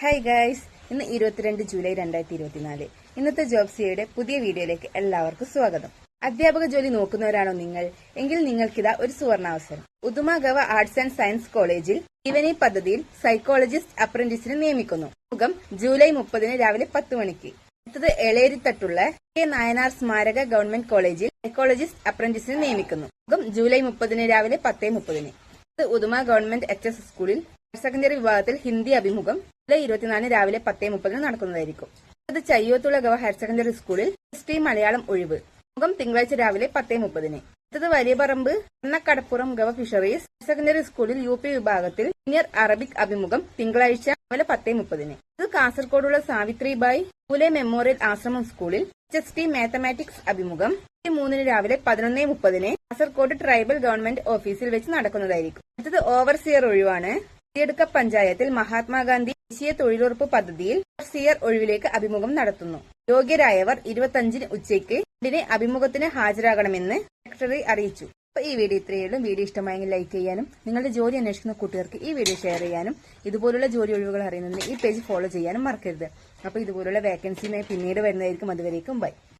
Hi guys ഇന്ന് ഇരുപത്തിരണ്ട് July രണ്ടായിരത്തി ഇരുപത്തിനാല് ഇന്നത്തെ ജോബ് സിയുടെ പുതിയ വീഡിയോയിലേക്ക് എല്ലാവർക്കും സ്വാഗതം. അധ്യാപക ജോലി നോക്കുന്നവരാണോ നിങ്ങൾ? എങ്കിൽ നിങ്ങൾക്കിതാ ഒരു സുവർണാവസരം. ഉദുമ ഗവ ആർട്സ് ആൻഡ് സയൻസ് കോളേജിൽ ഇവനി പദ്ധതിയിൽ സൈക്കോളജിസ്റ്റ് അപ്രന്റീസിനെ നിയമിക്കുന്നു. മുഖം ജൂലൈ മുപ്പതിന് രാവിലെ പത്ത് മണിക്ക്. അടുത്തത് എളേരിത്തട്ടുള്ള കെ നായനാർ സ്മാരക ഗവൺമെന്റ് കോളേജിൽ സൈക്കോളജിസ്റ്റ് അപ്രന്റീസിനെ നിയമിക്കുന്നു. മുഖം ജൂലൈ മുപ്പതിന് രാവിലെ പത്തേ മുപ്പതിന്. ഉദുമ ഗവൺമെന്റ് എച്ച് എസ് സ്കൂളിൽ ഹയർ സെക്കൻഡറി വിഭാഗത്തിൽ ഹിന്ദി അഭിമുഖം ജൂലൈ ഇരുപത്തിനാലിന് രാവിലെ പത്തേ മുപ്പതിന് നടക്കുന്നതായിരിക്കും. അത് ചയ്യോത്തുള്ള ഗവ ഹയർ സെക്കൻഡറി സ്കൂളിൽ ഹിസ്റ്ററി മലയാളം ഒഴിവ്. മുഖം തിങ്കളാഴ്ച രാവിലെ പത്തേ മുപ്പതിന്. അടുത്തത് Valiyaparamba Kadappuram gov fisheries higher secondary സ്കൂളിൽ യു പി വിഭാഗത്തിൽ സീനിയർ അറബിക് അഭിമുഖം തിങ്കളാഴ്ച രാവിലെ പത്തേ മുപ്പതിന്. ഇത് കാസർകോടുള്ള സാവിത്രിബായി പൂലെ മെമ്മോറിയൽ ആശ്രമം സ്കൂളിൽ എച്ച് എസ് ടി മാത്തമാറ്റിക്സ് അഭിമുഖം മൂന്നിന് രാവിലെ പതിനൊന്നേ മുപ്പതിന് കാസർകോട് ട്രൈബൽ ഗവൺമെന്റ് ഓഫീസിൽ വെച്ച് നടക്കുന്നതായിരിക്കും. അടുത്തത് ഓവർസിയർ ഒഴിവാണ്. തിയടുക്ക പഞ്ചായത്തിൽ മഹാത്മാഗാന്ധി ദേശീയ തൊഴിലുറപ്പ് പദ്ധതിയിൽ സിയർ ഒഴിവിലേക്ക് അഭിമുഖം നടത്തുന്നു. യോഗ്യരായവർ ഇരുപത്തഞ്ചിന് ഉച്ചയ്ക്ക് രണ്ടിന് അഭിമുഖത്തിന് ഹാജരാകണമെന്ന് സെക്രട്ടറി അറിയിച്ചു. അപ്പൊ ഈ വീഡിയോ ഇത്രയുള്ളൂ വീഡിയോ ഇഷ്ടമായെങ്കിൽ ലൈക്ക് ചെയ്യാനും നിങ്ങളുടെ ജോലി അന്വേഷിക്കുന്ന കൂട്ടുകാർക്ക് ഈ വീഡിയോ ഷെയർ ചെയ്യാനും ഇതുപോലുള്ള ജോലി ഒഴിവുകൾ അറിയുന്നതിന് ഈ പേജ് ഫോളോ ചെയ്യാനും മറക്കരുത്. അപ്പൊ ഇതുപോലുള്ള വേക്കൻസിയുമായി പിന്നീട് വരുന്നതായിരിക്കും. അതുവരേക്കും ബൈ.